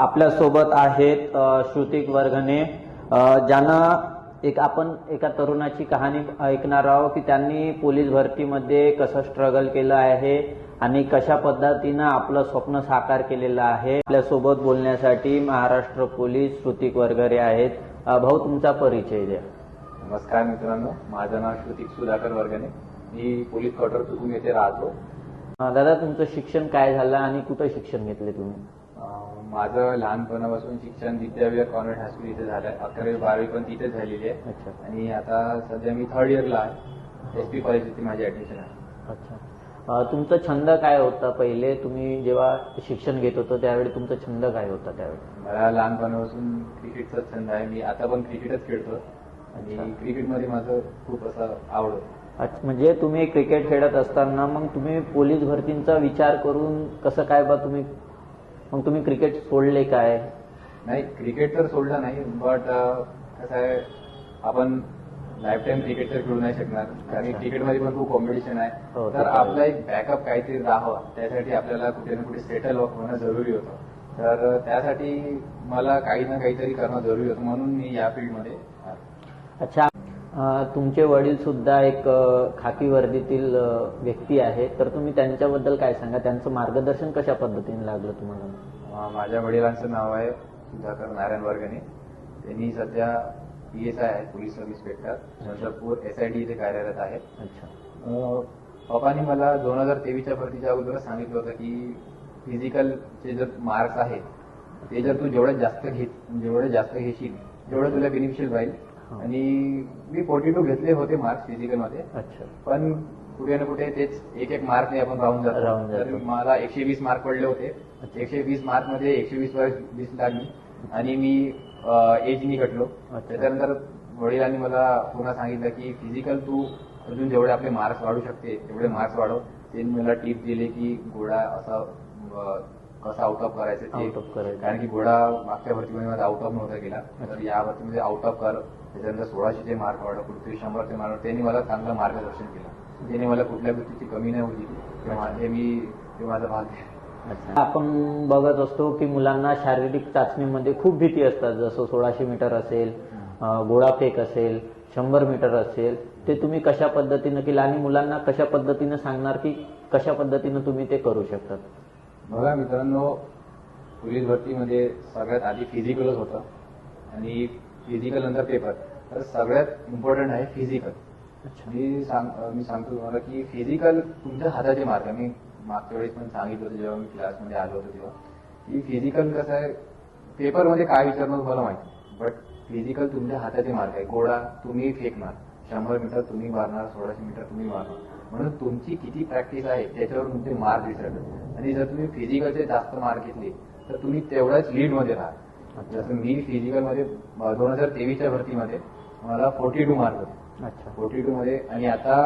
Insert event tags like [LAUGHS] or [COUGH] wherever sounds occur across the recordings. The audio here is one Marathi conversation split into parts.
आपल्यासोबत आहेत श्रुतिक वर्गणे ज्यांना एक आपण एका तरुणाची कहाणी ऐकणार आहोत की त्यांनी पोलीस भरतीमध्ये कसं स्ट्रगल केलं आहे आणि कशा पद्धतीनं आपलं स्वप्न साकार केलेलं आहे. आपल्यासोबत बोलण्यासाठी महाराष्ट्र पोलीस श्रुतिक वर्गरे आहेत. भाऊ तुमचा परिचय द्या. नमस्कार मित्रांनो माझं नाव श्रुतिक सुधाकर वर्गणे मी पोलीस क्वार्टर तुकून येथे राहतो. दादा तुमचं शिक्षण काय झालं आणि कुठं शिक्षण घेतले तुम्ही? माझं लहानपणापासून शिक्षण विद्याविहार कॉन्व्हेंट हायस्कूल इथे झालं आहे अकरावी बारावी पण तिथेच झालेली आहे. अच्छा. आणि आता सध्या मी थर्ड इयरला आहे. एस पी कॉलेज इथे माझी ऍडमिशन आहे. अच्छा. अ, तुमचा छंद काय होता? पहिले तुम्ही जेव्हा शिक्षण घेत होतो त्यावेळी तुमचा छंद काय होता त्यावेळी? मला लहानपणापासून क्रिकेटचा छंद आहे. मी आता पण क्रिकेटच खेळतो. आणि अच्छा. क्रिकेटमध्ये माझं खूप असं आवड होतं. अच्छा. म्हणजे तुम्ही क्रिकेट खेळत असताना मग तुम्ही पोलीस भरतींचा विचार करून कसं काय बा तुम्ही मग तुम्ही क्रिकेट सोडले काय नाही क्रिकेट तर सोडलं नाही बट कसं आहे आपण लाईफ टाईम क्रिकेट तर खेळू नाही शकणार कारण. क्रिकेटमध्ये पण खूप कॉम्पिटिशन हो, आहे ते तर. आपला एक बॅकअप काहीतरी राहावा त्यासाठी आपल्याला कुठे ना कुठे सेटल होणं जरुरी होतं तर त्यासाठी मला काही ना काहीतरी करणं जरुरी होतं म्हणून मी या फील्डमध्ये. अच्छा तुमचे वडील सुद्धा एक खाकी वर्दीतील व्यक्ती आहे. तर तुम्ही त्यांच्याबद्दल काय सांगा? त्यांचं मार्गदर्शन कशा पद्धतीने लागलं तुम्हाला? माझ्या वडिलांचं नाव आहे सुधाकर नारायण वर्गणे. त्यांनी सध्या पी एस आय आहे police sub inspector. Chandrapur S I D इथे कार्यरत आहेत अच्छा. पप्पानी मला दोन हजार तेवीसच्या भरतीच्या अगोदरच सांगितलं होतं की फिजिकलचे जर मार्क्स आहेत ते जर तू जेवढे जास्त घे जेवढे जास्त घेशील तेवढं तुला बेनिफिशियल राहील. आणि मी फोर्टी टू घेतले होते मार्क्स फिजिकलमध्ये अच्छा. पण कुठे ना कुठे तेच एक एक मार्क नाही आपण राहून जातो. जातो. तर मला एकशे वीस मार्क पडले होते. एकशे वीस मार्कमध्ये एकशे वीस वर वीस लागली आणि मी एजनी घटलो. अच्छा. त्याच्यानंतर वडिलांनी मला पुन्हा सांगितलं की फिजिकल तू अजून जेवढे आपले मार्क्स वाढू शकते तेवढे मार्क्स वाढव. त्यांनी मला टिप दिले की घोडा असा कसा आउट ऑफ करायचं Out of करायचं. कारण की घोडा मागच्या भरतीमध्ये माझा आउट ऑफ नव्हता गेला तर या भरतीमध्ये आउट ऑफ कर. त्याच्यानंतर सोळाशेचे मार्क वाढव पृथ्वी शंभरचे मार्क. त्यांनी मला चांगलं मार्गदर्शन केलं. त्यांनी मला कुठल्या गोष्टीची कमी नाही होती. तेव्हा हे मी ते माझं. अच्छा. आपण बघत असतो की मुलांना शारीरिक चाचणीमध्ये खूप भीती असतात. जसं सोळाशे मीटर असेल अं, गोळाफेक असेल शंभर मीटर असेल ते तुम्ही कशा पद्धतीनं केलं आणि मुलांना कशा पद्धतीनं सांगणार की कशा पद्धतीनं तुम्ही ते करू शकतात? बघा मित्रांनो पोलीस भरतीमध्ये सगळ्यात आधी फिजिकलच होतं आणि फिजिकल नंतर पेपर तर सगळ्यात इम्पॉर्टंट आहे फिजिकल मी सांग मी सांगतो तुम्हाला की फिजिकल तुमच्या हाताचे मार्क आहे. मी मागच्या वेळेस पण सांगितलं होतं जेव्हा मी क्लासमध्ये आलो होतो तेव्हा की फिजिकल कसं आहे पेपरमध्ये काय विचारणार तुम्हाला माहिती बट फिजिकल तुमच्या हाताचे मार्क आहे. गोळा तुम्ही फेकणार शंभर मीटर तुम्ही मारणार सोळाशे मीटर तुम्ही मारणार. म्हणून तुमची किती प्रॅक्टिस आहे त्याच्यावर तुमचे मार्क दिसतात आणि जर तुम्ही फिजिकलचे जास्त मार्क घेतले तर तुम्ही तेवढ्याच लीडमध्ये राहा जसं मी फिजिकलमध्ये दोन हजार तेवीसच्या भरतीमध्ये मला फोर्टी टू मार्क होते. अच्छा. फोर्टी टू मध्ये आणि आता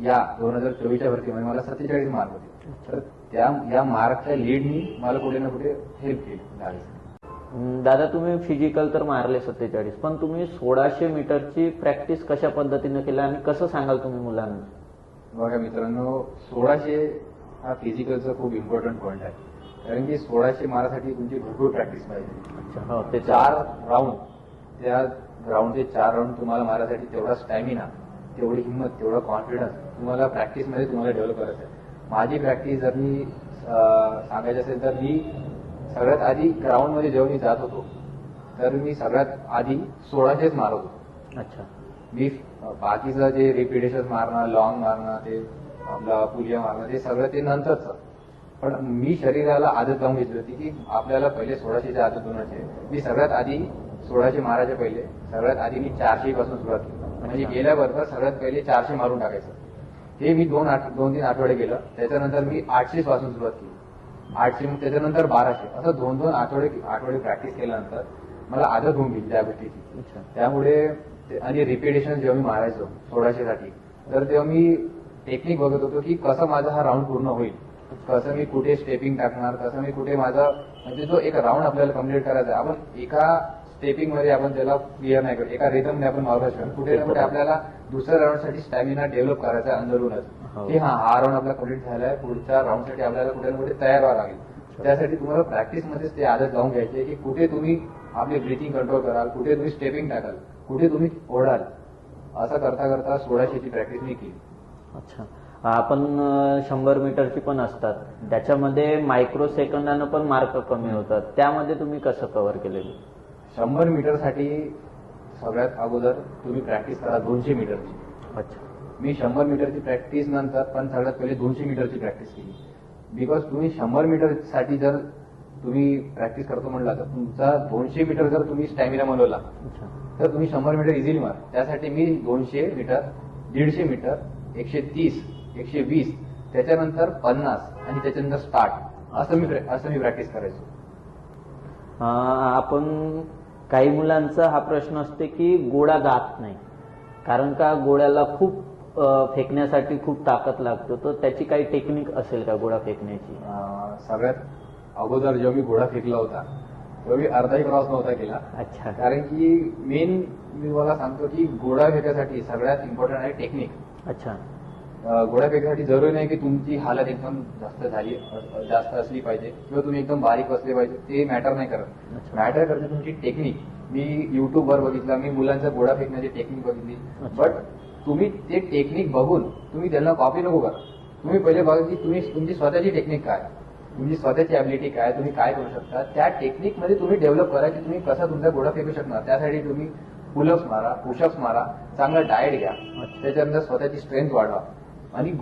या दोन हजार चोवीसच्या भरतीमध्ये मला सत्तेचाळीस मार्क होते. तर त्या या मार्कच्या लीडनी मला कुठे ना कुठे हेल्प केली दादा तुम्ही फिजिकल तर मारले सत्तेचाळीस पण तुम्ही सोळाशे मीटरची प्रॅक्टिस कशा पद्धतीनं केलं आणि कसं सांगाल तुम्ही मुलांना? बघा मित्रांनो सोळाशे हा फिजिकलचा खूप इम्पॉर्टंट पॉईंट आहे. कारण की सोळाशे मारासाठी तुमची भरपूर प्रॅक्टिस पाहिजे. हो ते चार राऊंड त्या ग्राउंडचे चार राऊंड तुम्हाला मारायसाठी तेवढा स्टॅमिना तेवढी हिंमत तेवढा कॉन्फिडन्स तुम्हाला प्रॅक्टिसमध्ये तुम्हाला डेव्हलप करायचं आहे. माझी प्रॅक्टिस जर मी सांगायची असेल तर मी सगळ्यात आधी ग्राउंडमध्ये जेव्हा मी जात होतो तर मी सगळ्यात आधी सोळाशेच मारत होतो. अच्छा. मी बाकीचं जे रिपिटेशन मारणं लॉंग मारणं ते आपलं पुलिया मारणं ते सगळं ते नंतरच. पण मी शरीराला आदत लावून घेतली होती की आपल्याला पहिले सोळाशेच्या आदत आहे. मी सगळ्यात आधी सोळाशे मारायच्या पहिले सगळ्यात आधी मी चारशे पासून सुरुवात केली. म्हणजे गेल्याबरोबर सगळ्यात पहिले चारशे मारून टाकायचं. हे मी दोन आठ दोन तीन आठवडे केलं. त्याच्यानंतर मी आठशे पासून सुरुवात केली. आठशे मग त्याच्यानंतर बाराशे. असं दोन दोन आठवडे आठवडे प्रॅक्टिस केल्यानंतर मला आदत होऊन गेली त्या गोष्टीची. त्यामुळे आणि रिपिटेशन जेव्हा मी मारायचो सोळाशे साठी तर तेव्हा मी टेक्निक बघत होतो की कसं माझा हा राऊंड पूर्ण होईल. कसं मी कुठे स्टेपिंग टाकणार कसं मी कुठे माझा म्हणजे जो एक राऊंड आपल्याला कंप्लीट करायचा आहे आपण एका स्टेपिंगमध्ये आपण त्याला क्लिअर नाही करत एका रिदमने आपण मारू शकतो कुठे ना कुठे आपल्याला दुसऱ्या राऊंडसाठी स्टॅमिना डेव्हलप करायचा अंदरूनच. हो. की हा हा राऊंड आपला कंप्लीट झालाय पुढच्या राऊंडसाठी आपल्याला कुठे ना कुठे तयार व्हावं लागेल. त्यासाठी तुम्हाला प्रॅक्टिसमध्येच ते आदत लावून घ्यायचे की कुठे तुम्ही आपले ब्रिथिंग कंट्रोल कराल कुठे तुम्ही स्टेपिंग टाकाल. कुठे तुम्ही ओढाल? असं करता करता सोळाशेची प्रॅक्टिस मी केली. अच्छा. आपण शंभर मीटरची पण असतात. त्याच्यामध्ये मायक्रो सेकंदानं पण मार्क कमी होतात. त्यामध्ये तुम्ही कसं कव्हर केलेलं? शंभर मीटरसाठी सगळ्यात अगोदर तुम्ही प्रॅक्टिस करा दोनशे मीटरची. अच्छा. मी शंभर मीटरची प्रॅक्टिस नंतर पण सगळ्यात पहिले दोनशे मीटरची प्रॅक्टिस केली. बिकॉज तुम्ही शंभर मीटरसाठी जर तुम्ही प्रॅक्टिस करतो म्हणला तर तुमचा दोनशे मीटर जर तुम्ही स्टॅमिना बनवला तर तुम्ही शंभर मीटर इझिली मार. त्यासाठी मी दोनशे मीटर दीडशे मीटर एकशे तीस एकशे वीस त्याच्यानंतर पन्नास आणि त्याच्यानंतर स्टार्ट असं मी असं मी प्रॅक्टिस करायचो. अं, आपण काही मुलांचा हा प्रश्न असते की गोळा जात नाही. कारण का गोळ्याला खूप फेकण्यासाठी खूप ताकद लागतो. तर त्याची काही टेक्निक असेल का गोळा फेकण्याची? सगळ्यात अगोदर जेव्हा मी घोडा फेकला होता तेव्हा मी अर्धाही क्रॉस नव्हता केला. अच्छा. कारण की मेन मी मला सांगतो की घोडा फेकायसाठी सगळ्यात इम्पॉर्टंट आहे टेक्निक अच्छा. घोडा फेकायसाठी जरुरी नाही की तुमची हालत एकदम जास्त झाली जास्त असली पाहिजे किंवा तुम्ही एकदम बारीक बसले पाहिजे ते मॅटर नाही करत. मॅटर करते तुमची टेक्निक मी युट्यूबवर बघितला मी मुलांचा घोडा फेकण्याची टेक्निक बघितली. बट तुम्ही ते टेक्निक बघून तुम्ही त्यांना कॉपी नको करा. तुम्ही पहिले बघा की तुम्ही तुमची स्वतःची टेक्निक काय तुमची स्वतःची ॲबिलिटी काय तुम्ही काय करू शकता? त्या टेक्निकमध्ये तुम्ही डेव्हलप करा की तुम्ही कसा तुमचा घोडा फेकू शकणार. त्यासाठी तुम्ही पुलअप्स मारा पुशअप्स मारा चांगला डाएट घ्या. त्याच्यानंतर स्वतःची स्ट्रेंथ वाढवा. आणि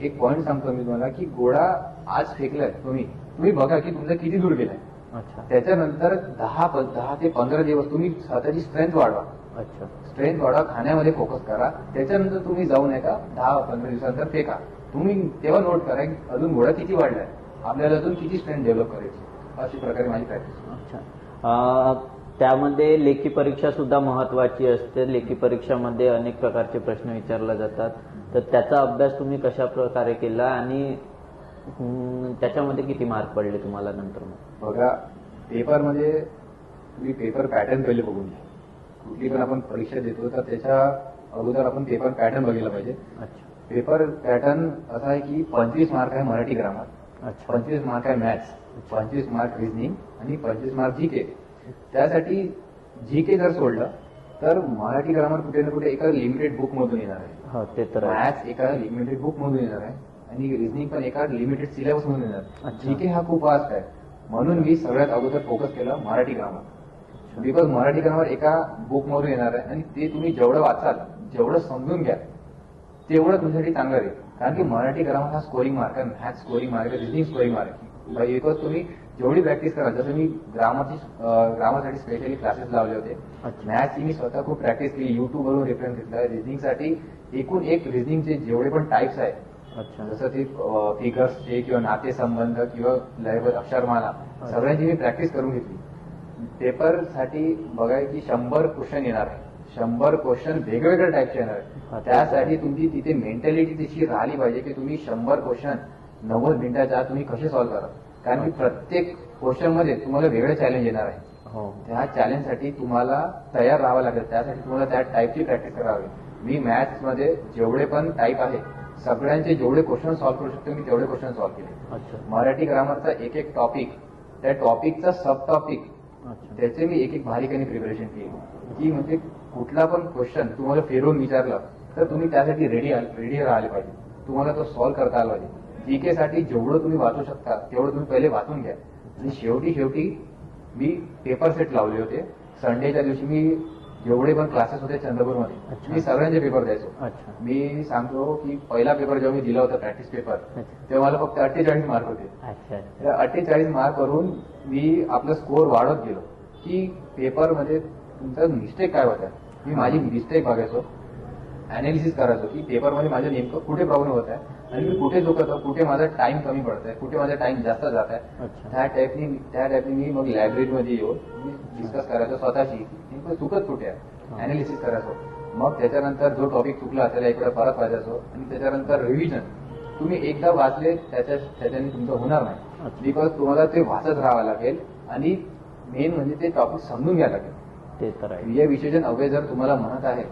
एक पॉईंट सांगतो मी तुम्हाला की घोडा आज फेकलाय तुम्ही. तुम्ही बघा की तुमचा किती दूर गेलाय. अच्छा. त्याच्यानंतर दहा दहा ते पंधरा दिवस तुम्ही स्वतःची स्ट्रेंथ वाढवा. अच्छा. स्ट्रेंथ वाढवा खाण्यामध्ये फोकस करा. त्याच्यानंतर तुम्ही जाऊन एका दहा पंधरा दिवसानंतर फेका. तुम्ही तेव्हा नोट करा की अजून घोडा किती वाढलाय. आपल्याला अजून किती स्ट्रेंथ डेव्हलप करायची अशी प्रकारे माझी प्रॅक्टिस अच्छा. त्यामध्ये लेखी परीक्षा सुद्धा महत्वाची असते. लेखी परीक्षामध्ये अनेक प्रकारचे प्रश्न विचारले जातात. तर त्याचा अभ्यास तुम्ही कशा प्रकारे केला आणि त्याच्यामध्ये किती मार्क पडले तुम्हाला नंतर मग? बघा पेपरमध्ये तुम्ही पेपर पॅटर्न पहिले बघून घ्या. कुठली पण आपण परीक्षा देतो तर त्याच्या अगोदर आपण पेपर पॅटर्न बघितला पाहिजे. अच्छा. पेपर पॅटर्न असा आहे की पंचवीस मार्क आहे मराठी ग्रामर पंचवीस मार्क आहे मॅथ्स पंचवीस मार्क रिझनिंग आणि पंचवीस मार्क जी के त्यासाठी जी के जर सोडलं तर मराठी ग्रामर कुठे ना कुठे एका लिमिटेड बुक मधून येणार आहे. हो ते तर मॅथ्स एका लिमिटेड बुक मधून येणार आहे आणि रिझनिंग पण एका लिमिटेड सिलेबस मधून येणार. जी के हा खूप वास्ट आहे. म्हणून मी सगळ्यात अगोदर फोकस केला Marathi grammar because Marathi grammar एका बुक मधून येणार आहे आणि ते तुम्ही जेवढं वाचाल जेवढं समजून घ्या तेवढं तुमच्यासाठी चांगलं राहील कारण की मराठी ग्रामर हा स्कोरिंग मार्क आहे. मॅथ स्कोरिंग मार्क आहे रिझनिंग स्कोरिंग मार्क आहे. बिकॉज तुम्ही जेवढी प्रॅक्टिस कराल जसं मी ग्रामरची ग्रामरसाठी स्पेशली क्लासेस लावले होते. मॅथ्सची मी स्वतः खूप प्रॅक्टिस केली. युट्यूबवरून रेफरन्स घेतला. रिझनिंगसाठी एकूण एक रिझनिंगचे जेवढे पण टाईप्स आहेत जसं ते फिगर्सचे किंवा नातेसंबंध किंवा लयबद्ध अक्षरमाला सगळ्यांची मी प्रॅक्टिस करून घेतली. पेपरसाठी बघाय की शंभर क्वेश्चन येणार आहे. शंभर क्वेश्चन वेगवेगळ्या टाईपचे येणार. त्यासाठी तुमची तिथे मेंटॅलिटी तशी राहिली पाहिजे की तुम्ही शंभर क्वेश्चन नव्वद मिनिटाच्या आत तुम्ही कसे सॉल्व्ह करा कारण की प्रत्येक क्वेश्चनमध्ये तुम्हाला वेगळं चॅलेंज येणार आहे. हो. त्या चॅलेंजसाठी तुम्हाला तयार राहावं लागेल. त्यासाठी तुम्हाला त्या टाईपची प्रॅक्टिस करावी. मी मॅथ्समध्ये जेवढे पण टाईप आहे सगळ्यांचे जेवढे क्वेश्चन सॉल्व्ह करू शकतो मी तेवढे क्वेश्चन सॉल्व्ह केले. अच्छा. मराठी ग्रामरचा एक एक टॉपिक त्या टॉपिकचा सब टॉपिक त्याचे मी एक एक बारीकाने प्रिपरेशन केली. की म्हणजे कुठला पण क्वेश्चन तुम्हाला फिरवून विचारलं तर तुम्ही त्यासाठी रेडी रेडी राहिले पाहिजे. तुम्हाला तो सॉल्व्ह करता आला पाहिजे. जीके साठी जेवढं तुम्ही वाचू शकता तेवढं तुम्ही पहिले वाचून घ्या. आणि शेवटी शेवटी मी पेपर सेट लावले होते. संडेच्या दिवशी मी जेवढे पण क्लासेस होते चंद्रपूरमध्ये. मी सगळ्यांचे पेपर द्यायचो. मी सांगतो की पहिला पेपर जेव्हा मी दिला होता प्रॅक्टिस पेपर तेव्हा मला फक्त अठ्ठेचाळीस मार्क होते. अठ्ठेचाळीस मार्क वरून मी आपला स्कोअर वाढवत गेलो की पेपरमध्ये तुमचा मिस्टेक काय होता? मी माझी मिस्टेक बघायचो अनालिसिस करायचो. की पेपरमध्ये माझं नेमकं कुठे प्रॉब्लेम होत आहे आणि मी कुठे चुकतो कुठे माझा टाइम कमी पडत आहे कुठे माझा टाइम जास्त जात आहे त्या टाईपनी त्या टाईपनी मी मग लायब्ररीमध्ये येऊन मी डिस्कस करायचो स्वतःशी. नेमकं चुकत कुठे आहे. अनालिसिस करायचो. मग त्याच्यानंतर जो टॉपिक चुकला त्याला इकडे परत वाचायचो. आणि त्याच्यानंतर रिव्हिजन तुम्ही एकदा वाचले त्याच्या त्याच्याने तुमचं होणार नाही. बिकॉज तुम्हाला ते वाचत राहावं लागेल. आणि मेन म्हणजे ते टॉपिक समजून घ्यावं लागेल. ते तर आहे. क्रिया विशेषण अवय जर तुम्हाला म्हणत आहे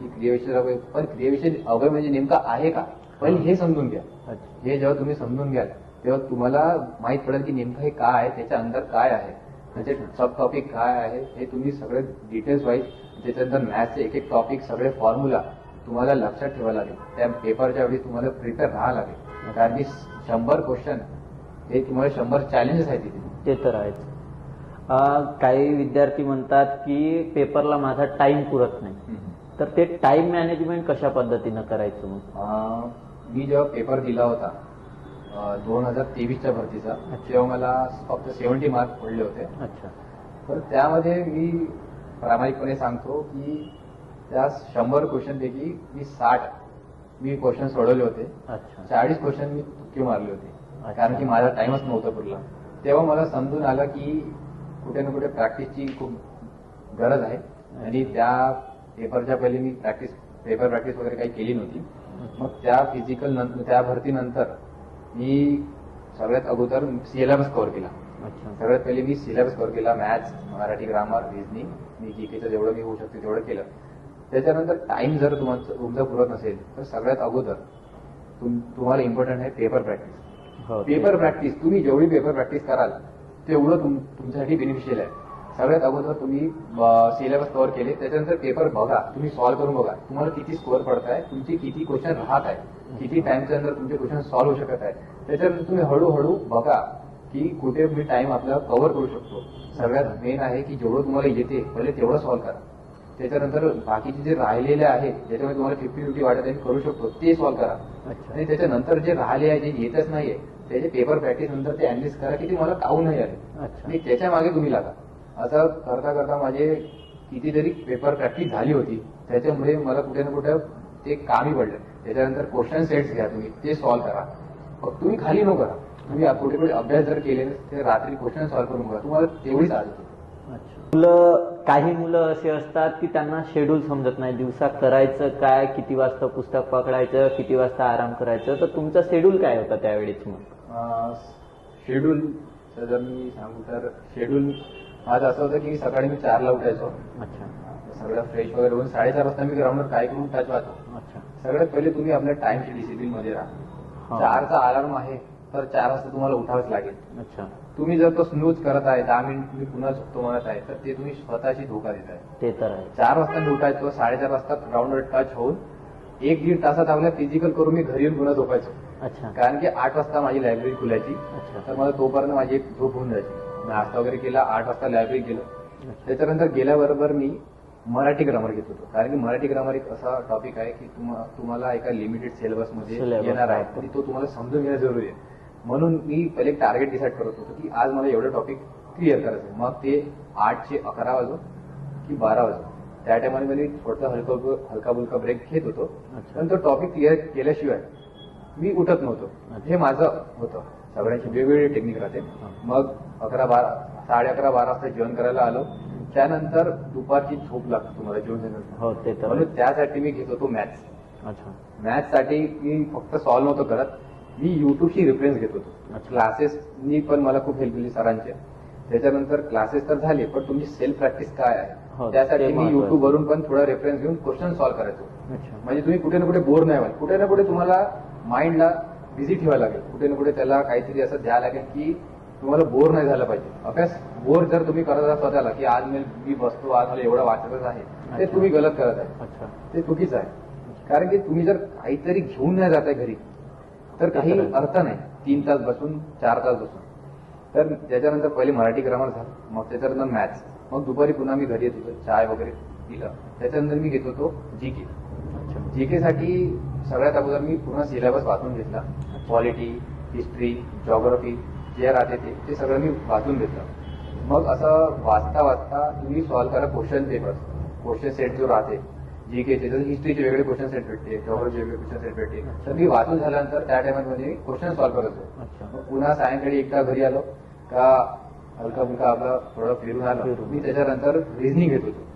की क्रियाविशेषण अवय पण क्रियाविशेषण अवय म्हणजे नेमका आहे का? पहिले हे. समजून घ्या. हे जेव्हा तुम्ही समजून घ्याल तेव्हा तुम्हाला माहीत पडेल की नेमकं हे काय आहे त्याच्या अंदर काय आहे त्याचे सब टॉपिक काय आहे हे तुम्ही सगळे डिटेल्स वाईज त्याच्यानंतर मॅथ्सचे एक एक टॉपिक सगळे फॉर्म्युला तुम्हाला लक्षात ठेवायला लागेल. त्या पेपरच्या वेळी तुम्हाला प्रिपेअर राहावं लागेल. कारण की शंभर क्वेश्चन हे तुम्हाला शंभर चॅलेंजेस आहेत तिथे ते तर आहेच. अं, काही विद्यार्थी म्हणतात की पेपरला माझा टाइम पुरत नाही. तर ते टाइम मॅनेजमेंट कशा पद्धतीनं करायचं मग? मी जेव्हा पेपर दिला होता दोन हजार तेवीसच्या भरतीचा तेव्हा मला फक्त सेव्हन्टी मार्क पडले होते. अच्छा. तर त्यामध्ये मी प्रामाणिकपणे सांगतो की त्या शंभर क्वेश्चन पैकी मी साठ मी क्वेश्चन सोडवले होते. अच्छा. चाळीस क्वेश्चन मी तुक्के मारले होते. कारण की माझा टाइमच नव्हता पुरला. तेव्हा मला समजून आलं की कुठे ना कुठे प्रॅक्टिसची खूप गरज आहे. आणि त्या पेपरच्या पहिले मी प्रॅक्टिस पेपर प्रॅक्टिस वगैरे काही केली नव्हती. मग त्या फिजिकल नंतर त्या भरतीनंतर मी सगळ्यात अगोदर सिलेबस कव्हर केला. सगळ्यात पहिले मी सिलेबस कव्हर केला मॅथ्स मराठी ग्रामर रिझनिंग मी जीकेचं जेवढं मी होऊ शकते तेवढं केलं. त्याच्यानंतर टाइम जर तुमचं तुमचा पुरत नसेल तर सगळ्यात अगोदर तुम- तुम्हाला इम्पॉर्टंट आहे पेपर प्रॅक्टिस पेपर प्रॅक्टिस तुम्ही जेवढी पेपर प्रॅक्टिस कराल तेवढं तुम- तुमच्यासाठी बेनिफिशियल आहे. सगळ्यात अगोदर तुम्ही सिलेबस कव्हर केले त्याच्यानंतर पेपर बघा तुम्ही सॉल्व्ह करून बघा तुम्हाला किती स्कोअर पडत आहे तुमचे किती क्वेश्चन राहत आहे किती टाइमच्या अंदर तुमचे क्वेश्चन सॉल्व्ह होऊ शकत आहे. त्याच्यानंतर तुम्ही हळूहळू बघा की कुठे मी टाइम आपला कव्हर करू शकतो. सगळ्यात मेन आहे की जेवढं तुम्हाला येते पहिले तेवढं सॉल्व्ह करा. त्याच्यानंतर बाकीचे जे राहिलेले आहेत ज्याच्यामध्ये तुम्हाला फिफ्टी फिफ्टी वाटत आहे करू शकतो ते सॉल्व्ह करा. आणि त्याच्यानंतर जे राहिले आहे जे येतच नाहीये त्याचे पेपर प्रॅक्टिस नंतर ते अनालिस करा की ते मला काहून नाही आले. अच्छा. आणि त्याच्यामागे तुम्ही लागा. असं करता करता माझे कितीतरी पेपर प्रॅक्टिस झाली होती. त्याच्यामुळे मला कुठे ना कुठे ते कामी पडलं. त्याच्यानंतर क्वेश्चन सेट्स घ्या तुम्ही. ते सॉल्व्ह करा. तुम्ही खाली नको करा तुम्ही कुठे कुठे अभ्यास जर केले ते रात्री क्वेश्चन सॉल्व्ह करून बघा. तुम्हाला तेवढीच आज होती. मुलं काही मुलं असे असतात की त्यांना शेड्यूल समजत नाही. दिवसा करायचं काय किती वाजता पुस्तक पकडायचं किती वाजता आराम करायचं. तर तुमचा शेड्यूल काय होता त्यावेळेस मग? शेड्यूल जर मी सांगू तर शेड्यूल माझं असं होतं की सकाळी मी चारला उठायचो. अच्छा. सगळं फ्रेश वगैरे होऊन साडेचार वाजता मी ग्राउंडवर काय करून टच अच्छा. सगळ्यात पहिले तुम्ही आपल्या टाइमची डिसिप्लिनमध्ये राहा. चारचा अलार्म आहे तर चार वाजता तुम्हाला उठावंच लागेल. अच्छा. तुम्ही जर तो स्नूज करत आहे दहा मिनिट तुम्ही पुन्हा झोपतो म्हणत आहे तर ते तुम्ही स्वतःशी धोका देत आहे. ते तर आहे. चार वाजता मी उठायचो साडेचार वाजता ग्राउंडवर टच होऊन एक दीड तासात आपल्या फिजिकल करून मी घरी येऊन पुन्हा झोपायचो. अच्छा. कारण की आठ वाजता माझी लायब्ररी खुलायची. तर मला तोपर्यंत माझी एक झोप होऊन जायची. नाश्ता वगैरे केला आठ वाजता लायब्ररी गेलो. त्याच्यानंतर गेल्याबरोबर मी मराठी ग्रामर घेत होतो. कारण की मराठी ग्रामर एक असा टॉपिक आहे की तुम्हा- तुम्हाला एका लिमिटेड सिलेबसमध्ये Syllabus. येणार आहे. तो तुम्हाला समजून घेणं जरुरी आहे. म्हणून मी पहिले टार्गेट डिसाईड करत होतो की आज मला एवढं टॉपिक क्लिअर करायचं. मग ते आठचे अकरा वाजो की बारा वाजो त्या टायमाला मी थोडंसं हलका हलका बुलका ब्रेक घेत होतो. पण तो टॉपिक क्लिअर केल्याशिवाय मी उठत नव्हतो. हे माझं होतं. सगळ्यांची वेगवेगळी टेक्निक राहते. मग अकरा बारा साडे अकरा बारा वाजता जेवण करायला आलो. त्यानंतर दुपारची झोप लागते तुम्हाला जेवण हो. म्हणून त्यासाठी मी घेत होतो मॅथ्स अच्छा. मॅथ्ससाठी मी फक्त सॉल्व्ह नव्हतो करत. मी युट्यूबची रेफरन्स घेत होतो. क्लासेसनी पण मला खूप हेल्प केली सरांचे. त्याच्यानंतर क्लासेस तर झाले पण तुमची सेल्फ प्रॅक्टिस काय हो, आहे त्यासाठी ते मी महत्वाचं. युट्यूब वरून पण थोडा रेफरन्स घेऊन क्वेश्चन सॉल्व्ह करायचो. म्हणजे तुम्ही कुठे ना कुठे बोर नाही व्हाल. कुठे ना कुठे तुम्हाला माइंडला बिझी ठेवायला लागेल. कुठे ना कुठे त्याला काहीतरी असं द्यावं लागेल की तुम्हाला बोर नाही झाला पाहिजे. अभ्यास बोर जर तुम्ही करत असाल स्वतःला की आज मी बसतो आज मला एवढं वाचतच आहे ते. तुम्ही गलत करत आहे. अच्छा. ते चुकीचं आहे. कारण की तुम्ही जर काहीतरी घेऊन नाही जात आहे घरी तर काही. अर्थ नाही. तीन तास बसून चार तास बसून. तर त्याच्यानंतर पहिले मराठी ग्रामर झालं. मग त्याच्यानंतर मॅथ्स. मग दुपारी पुन्हा मी घरी येत होतो. चाय वगैरे पिलं. त्याच्यानंतर मी घेत होतो जी के. अच्छा जीके साठी सगळ्यात अगोदर मी पूर्ण सिलेबस वाचून घेतला. पॉलिटी हिस्ट्री जॉग्राफी जे राहते ते ते सगळं मी वाचून घेतलं. मग असं वाचता वाचता तुम्ही सॉल्व्ह करा क्वेश्चन पेपर क्वेश्चन सेट जो राहते जीकेचे जसं हिस्ट्रीचे वेगळे क्वेश्चन सेट भेटते जॉग्राफीचे वेगळे क्वेश्चन सेट भेटते तर मी वाचून झाल्यानंतर त्या टायमामध्ये क्वेश्चन सॉल्व्ह करत होतो. मग पुन्हा सायंकाळी एकदा घरी आलो का हलका फुलका आपला थोडं फिरून आलो. मी त्याच्यानंतर रिझनिंग घेत होतो.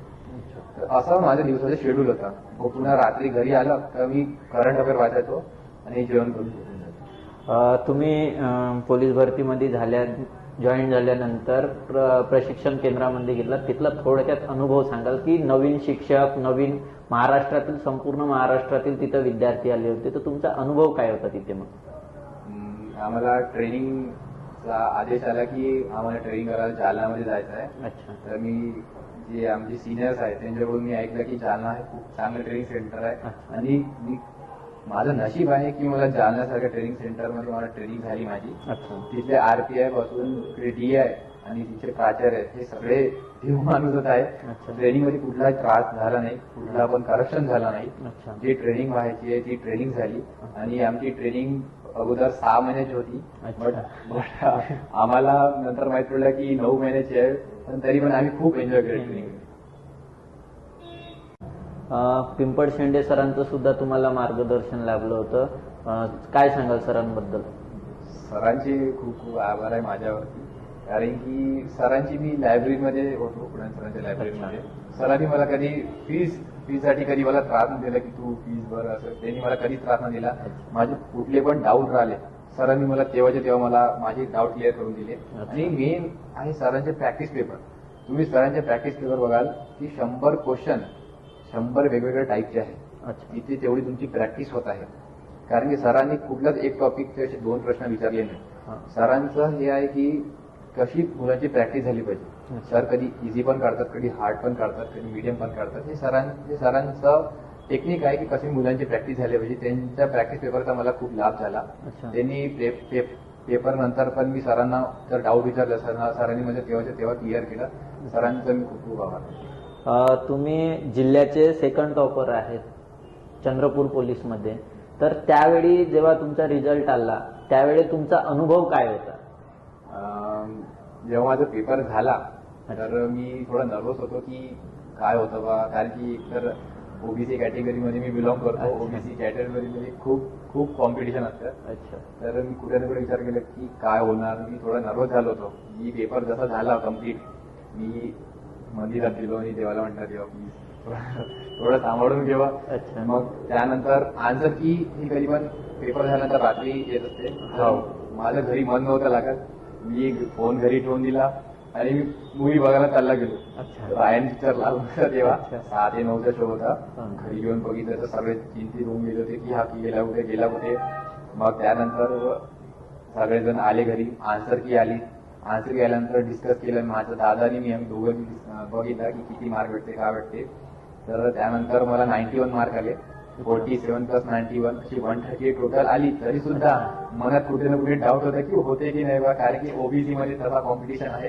असा माझ्या दिवसाचा शेड्यूल होता. मग पुन्हा रात्री घरी आलं का मी करंट अफेअर वाचायचो आणि जेवण करून तुम्ही पोलीस भरतीमध्ये झाल्या जॉईन झाल्यानंतर प्र- प्रशिक्षण केंद्रामध्ये गेला तिथला थोडक्यात अनुभव सांगाल की नवीन शिक्षक नवीन महाराष्ट्रातील संपूर्ण महाराष्ट्रातील तिथं विद्यार्थी आले होते. तर तुमचा अनुभव काय होता तिथे मग? आम्हाला ट्रेनिंगचा आदेश आला की आम्हाला ट्रेनिंग करायला जालन्यामध्ये जायचं आहे अच्छा. तर मी जे आमचे सिनियर्स आहेत त्यांच्याकडून मी ऐकलं की जालना हे खूप चांगलं ट्रेनिंग सेंटर आहे. आणि मी माझं नशीब आहे की मला जालन्यासारख्या ट्रेनिंग सेंटरमध्ये मला ट्रेनिंग झाली माझी. तिथले आरपीआयपासून डी आय आणि तिथे प्राचार्य आहेत हे सगळे देव माणूसच आहे अच्छा. ट्रेनिंगमध्ये कुठलाही त्रास झाला नाही कुठला पण करप्शन झाला नाही. जी ट्रेनिंग व्हायची आहे ती ट्रेनिंग झाली. आणि आमची ट्रेनिंग अगोदर सहा महिन्याची होती. बट बट आम्हाला नंतर माहीत पडलं की नऊ महिन्याची आहे पण तरी पण आम्ही खूप एन्जॉय केलं ट्रेनिंग पिंपळ शेंडे सरांचं सुद्धा तुम्हाला मार्गदर्शन लाभलं होतं. काय सांगाल सरांबद्दल? सरांचे खूप खूप आभार आहे माझ्यावरती. कारण की सरांची मी लायब्ररीमध्ये होतो पुणे सरांच्या लायब्ररीमध्ये सरांनी मला कधी फीस फीसाठी कधी मला त्रास नाही दिला की तू फीस भर असं. त्यांनी मला कधी त्रास नाही दिला. माझे कुठले पण डाऊट राहिले सरांनी मला तेव्हाच्या तेव्हा मला माझे डाऊट क्लिअर करून दिले. आणि मेन आहे सरांचे प्रॅक्टिस पेपर तुम्ही सरांचे प्रॅक्टिस पेपर बघाल की शंभर क्वेश्चन शंभर वेगवेगळ्या टाईपचे आहेत. तिथे तेवढी तुमची प्रॅक्टिस होत आहे. कारण की सरांनी कुठलाच एक टॉपिकचे असे दोन प्रश्न विचारले नाही. सरांचं हे आहे की कशी मुलांची प्रॅक्टिस झाली पाहिजे. सर कधी इझी पण काढतात कधी हार्ड पण काढतात कधी मीडियम पण काढतात. हे सरां हे सरांचं टेक्निक आहे की कशी मुलांची प्रॅक्टिस झाली पाहिजे. त्यांच्या प्रॅक्टिस पेपरचा मला खूप लाभ झाला. त्यांनी पेपर नंतर पण मी सरांना जर डाऊट विचारलं सरांना सरांनी म्हणजे तेव्हाच्या तेव्हा क्लिअर केलं. सरांचं मी खूप खूप आभार. तुम्ही जिल्ह्याचे सेकंड टॉपर आहेत चंद्रपूर पोलीसमध्ये. तर त्यावेळी जेव्हा तुमचा रिझल्ट आला त्यावेळी तुमचा अनुभव काय होता? जेव्हा माझा पेपर झाला तर मी थोडा नर्वस होतो की काय होतं बा? कारण की एकतर ओबीसी कॅटेगरीमध्ये मी बिलॉंग करतो. ओबीसी कॅटेगरीमध्ये खूप खूप कॉम्पिटिशन असतं. अच्छा. तर मी कुठे ना कुठे विचार केला की काय होणार? मी थोडा नर्वस झालो होतो. मी पेपर जसा झाला कंप्लीट मी मंदिरात गेलो आणि देवाला म्हटलं देवा प्लीज [LAUGHS] थोडं सांभाळून घेवा अच्छा. मग त्यानंतर आन्सर की ही कधी पण पेपर झाल्यानंतर रात्री येत असते. हो. माझं घरी मन नव्हतं लागत. मी फोन घरी ठेवून दिला. आणि मी मूवी बघायला चालला गेलो. रायन पिक्चर लागला होता तेव्हा. सहा ते नऊचा शो होता. घरी येऊन बघितलं तर सगळे चिंतित होऊन गेले होते. की हा की गेला कुठे गेला कुठे. मग त्यानंतर सगळेजण आले घरी. आन्सर की आली. आन्सर की आल्यानंतर डिस्कस केलं. माझ्या दादानी मी आम्ही दोघं बघितलं की किती मार्क भेटते काय भेटते. तर त्यानंतर मला नाईन्टी वन मार्क आले. Forty seven plus ninety one अशी वन थर्टी टोटल आली तरी सुद्धा मनात कुठे ना कुठे डाऊट होता की होते की नाही बा? कारण की ओबीसी मध्ये तसा कॉम्पिटिशन आहे.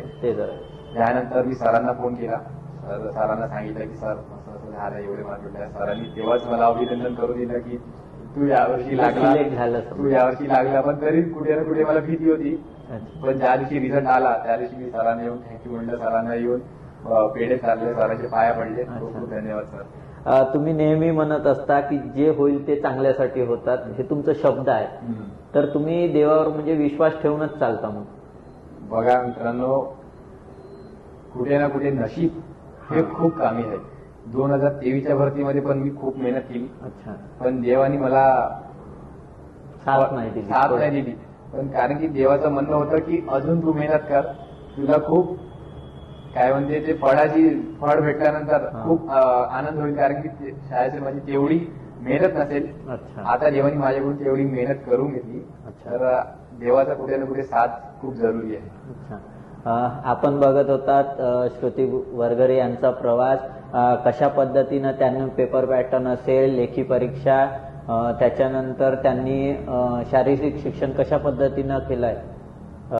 त्यानंतर मी सरांना फोन केला. सर सरांना सांगितलं की सर असं असं झालं एवढे मार्क भेटले सरांनी तेव्हाच मला अभिनंदन करून दिलं की तू यावर्षी लागला. तू यावर्षी लागला पण तरी कुठे ना कुठे मला भीती होती. पण ज्या दिवशी रिझल्ट आला त्या दिवशी मी सरांना येऊन थँक्यू म्हणलं. सरांना येऊन पेढे चालले सरांचे पाया पडले. खूप खूप धन्यवाद सर. तुम्ही नेहमी म्हणत असता की जे होईल ते चांगल्यासाठी होतात. हे तुमचं शब्द आहे. तर तुम्ही देवावर म्हणजे विश्वास ठेवूनच चालता मग. बघा मित्रांनो कुठे ना कुठे नशीब हे खूप कामी आहे. दोन हजार तेवीसच्या भरतीमध्ये पण मी खूप मेहनत केली. अच्छा. पण देवानी मला साथ नाही दिली. साथ नाही दिली. पण कारण की देवाचं म्हणणं होतं की अजून तू मेहनत कर. तुला खूप काय म्हणते ते फळाची फळ भेटल्यानंतर. खूप आनंद होईल कारण की शाळेची माझी तेवढी मेहनत नसेल. आता देवानी माझ्याकडून तेवढी मेहनत करून घेतली. तर देवाचा कुठे ना कुठे साथ खूप जरुरी आहे. आपण बघत होतात अं, श्रुती वरगरे यांचा प्रवास. कशा पद्धतीनं त्यांनी पेपर पॅटर्न असेल लेखी परीक्षा त्याच्यानंतर त्यांनी शारीरिक शिक्षण कशा पद्धतीनं केलंय?